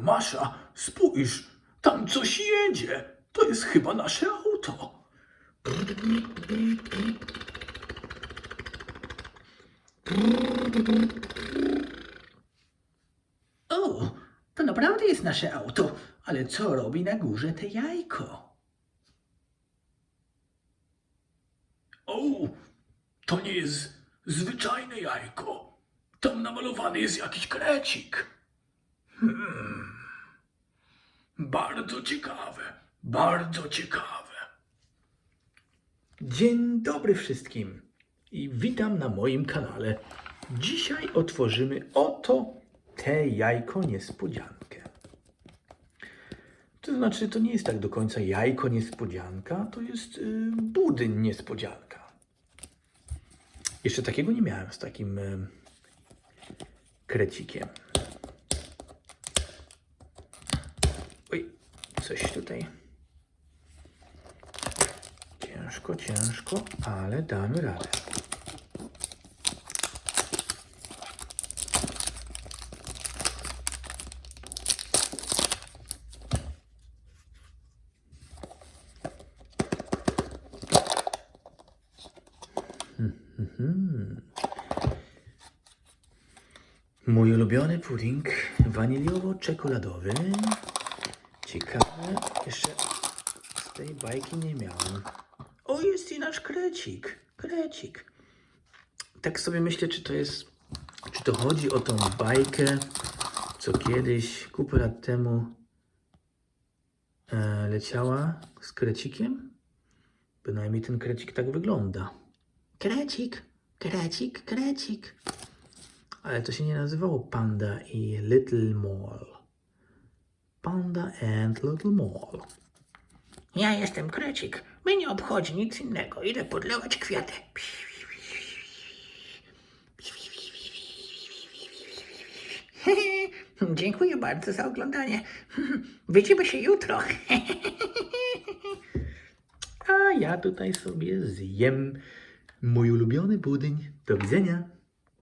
Masza, spójrz, tam coś jedzie. To jest chyba nasze auto. O, to naprawdę jest nasze auto, ale co robi na górze te jajko? O, to nie jest zwyczajne jajko. Tam namalowany jest jakiś krecik. Hmm. Bardzo ciekawe, bardzo ciekawe. Dzień dobry wszystkim i witam na moim kanale. Dzisiaj otworzymy oto te jajko niespodziankę. To znaczy, to nie jest tak do końca jajko niespodzianka, to jest y, budyń niespodzianka. Jeszcze takiego nie miałem z takim y, krecikiem. Oj, coś tutaj. Ciężko, ciężko, ale damy radę. Mój ulubiony pudding waniliowo-czekoladowy. Ciekawe, jeszcze z tej bajki nie miałem. O, jest i nasz krecik. Krecik. Tak sobie myślę, czy to jest, czy to chodzi o tą bajkę, co kiedyś, kupę lat temu e, leciała z krecikiem? Bynajmniej ten krecik tak wygląda. Krecik, krecik, krecik. Ale to się nie nazywało Panda i Little Mall. Panda and Little Mall. Ja jestem krecik. Mnie nie obchodzi nic innego. Idę podlewać kwiaty. Dziękuję bardzo za oglądanie. Widzimy się jutro. A ja tutaj sobie zjem mój ulubiony budyń. Do widzenia.